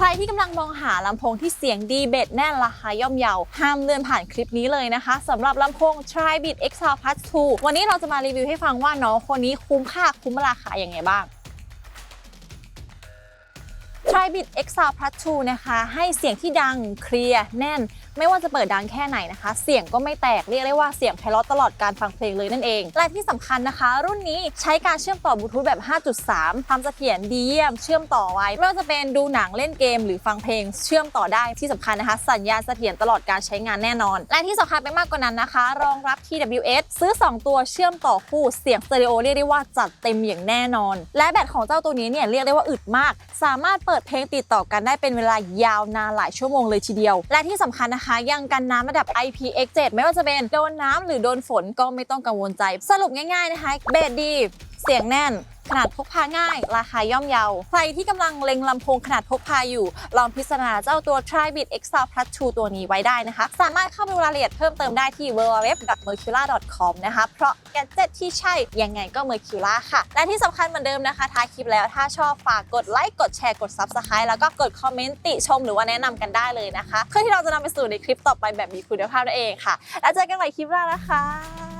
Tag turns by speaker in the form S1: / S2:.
S1: ใครที่กำลังมองหาลำโพงที่เสียงดีเบสแน่นราคาย่อมเยาห้ามเลื่อนผ่านคลิปนี้เลยนะคะสำหรับลำโพง Tribit XL Plus 2วันนี้เราจะมารีวิวให้ฟังว่าน้องคนนี้คุ้มค่าคุ้มราคาอย่างไงบ้าง Tribit XR Plus 2นะคะ ให้เสียงที่ดังเคลียร์แน่น ไม่ว่าจะเปิดดังแค่ไหนนะคะ เสียงก็ไม่แตกเรียกได้ว่าเสียงไพเราะตลอดการฟังเพลงเลยนั่นเอง และที่สำคัญนะคะ รุ่นนี้ใช้การเชื่อมต่อบลูทูธแบบ 5.3ทำเสถียรดีเยี่ยม เชื่อมต่อไว้ ไม่ว่าจะเป็นดูหนังเล่นเกม หรือฟังเพลงเชื่อมต่อได้ที่สำคัญนะคะ สัญญาณเสถียรตลอดการใช้งานแน่นอน และที่สำคัญไปมากกว่านั้นนะคะ รองรับ TWS ซื้อ 2 ตัวเชื่อมต่อคู่เสียงสเตอริโอเรียกได้ว่าจัดเต็มอย่างแน่นอน และแบตของเจ้าตัวนี้เนี่ยเรียกได้ว่าอึดมาก สามารถเปิดเพลงติดต่อกันได้เป็นเวลายาวนานหลายชั่วโมงเลยทีเดียว และที่สำคัญนะคะ ยังกันน้ำระดับ IPX7 ไม่ว่าจะเป็นโดนน้ำหรือโดนฝนก็ไม่ต้องกังวลใจ สรุปง่ายๆนะคะเบสดี เสียงแน่น ขนาดพกพาง่าย ราคาย่อมเยา ใครที่กำลังเล็งลำโพงขนาดพกพาอยู่ ลองพิจารณาเจ้าตัว Tribit X Sound Plus 2 ตัวนี้ไว้ได้นะคะ สามารถเข้าไปดูรายละเอียดเพิ่มเติมได้ที่ www.mercula.com นะคะ เพราะแกดเจ็ตที่ใช่ ยังไงก็ Mercula ค่ะ และที่สำคัญเหมือนเดิมนะคะ ท้ายคลิปแล้วถ้าชอบฝากกดไลค์ กดแชร์ กด Subscribe แล้วก็กดคอมเมนต์ติชมหรือว่าแนะนำกันได้เลยนะคะ เพื่อที่เราจะนำไปสู่ในคลิปต่อไปแบบมีคุณภาพนั่นเองค่ะ แล้วเจอกันใหม่คลิปหน้านะคะ